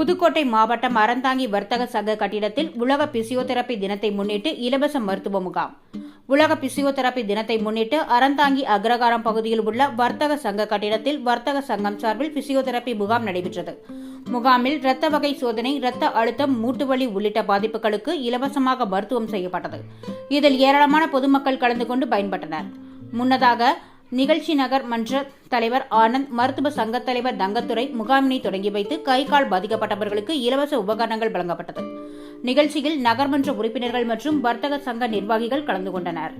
புதுக்கோட்டை மாவட்டம் அறந்தாங்கி வர்த்தக சங்க கட்டிடத்தில் உலக பிசியோதெரபி தினத்தை முன்னிட்டு இலவச மருத்துவ முகாம். உலக பிசியோதெரபி தினத்தை முன்னிட்டு அறந்தாங்கி அக்ரகாரம் பகுதியில் உள்ள வர்த்தக சங்க கட்டிடத்தில் வர்த்தக சங்கம் சார்பில் பிசியோதெரபி முகாம் நடைபெற்றது. முகாமில் இரத்த வகை சோதனை இரத்த அழுத்தம் மூட்டுவலி உள்ளிட்ட பாதிப்புகளுக்கு இலவசமாக மருத்துவம் செய்யப்பட்டது. இதில் ஏராளமான பொதுமக்கள் கலந்து கொண்டு பயன்பட்டனர். முன்னதாக நிகழ்ச்சி நகர் மன்ற தலைவர் ஆனந்த் மருத்துவ சங்கத் தலைவர் தங்கத்துறை முகாமினை தொடங்கி வைத்து கை கால் பாதிக்கப்பட்டவர்களுக்கு இலவச உபகரணங்கள் வழங்கப்பட்டது. நிகழ்ச்சியில் நகர்மன்ற உறுப்பினர்கள் மற்றும் வர்த்தக சங்க நிர்வாகிகள் கலந்து கொண்டனர்.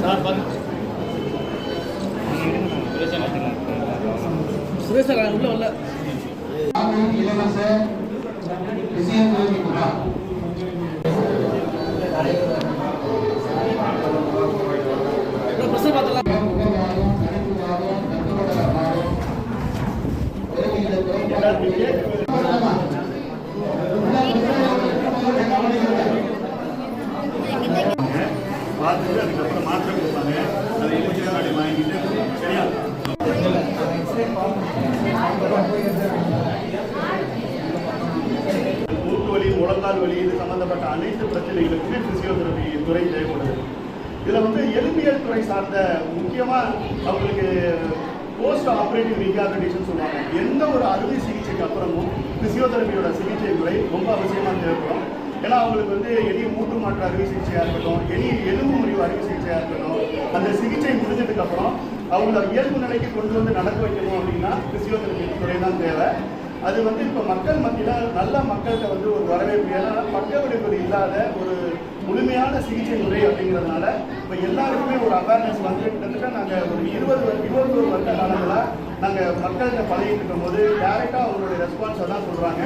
சார் பாருங்க சார் உள்ள உள்ள இலவச பிசியோதெரபி பார்த்துட்டு அதுக்கப்புறம் மாத்திரை கொடுப்பாங்க. அதை இருபத்தி வாங்கிட்டு சரியா மூட்டு வலி முழங்கால் வலி இது சம்பந்தப்பட்ட அனைத்து பிரச்சனைகளுக்குமே பிசியோதெரபி துறை தேவைப்படுது இதில் வந்து எலும்பியல் துறை சார்ந்த முக்கியமாக அவங்களுக்கு போஸ்ட் ஆப்ரேட்டிவ் ரீஹாபிலிட்டேஷன் சொல்லுவாங்க. எந்த ஒரு அறுவை சிகிச்சைக்கு அப்புறமும் பிசியோதெரபியோட சிகிச்சை முறை ரொம்ப அவசியமாக தேவைப்படும். ஏன்னா அவங்களுக்கு வந்து எளிய மூட்டு மாற்று அறுவை சிகிச்சையாக இருக்கட்டும் எளிய எலும்பு முறிவு அறுவை சிகிச்சையாக இருக்கட்டும் அந்த சிகிச்சை முடிஞ்சதுக்கு அப்புறம் அவங்கள இயல்பு நிலைக்கு கொண்டு வந்து நடக்க வைக்கணும் அப்படின்னா பிசியோதெரபி துறை தான் தேவை. அது வந்து இப்போ மக்கள் மத்தியில் நல்ல மக்கள்கிட்ட வந்து ஒரு வரவேற்பு. ஏன்னா பக்க விடுப்பு இல்லாத ஒரு முழுமையான சிகிச்சை முறை அப்படிங்கிறதுனால இப்போ எல்லாருக்குமே ஒரு அவேர்னஸ் வந்து கிட்டத்தட்ட நாங்கள் ஒரு இருபது இருபத்தோரு வருட காலங்களாக நாங்கள் மக்கள்கிட்ட பழகிட்டு இருக்கும்போது டேரெக்டாக அவங்களுடைய ரெஸ்பான்ஸை தான் சொல்கிறாங்க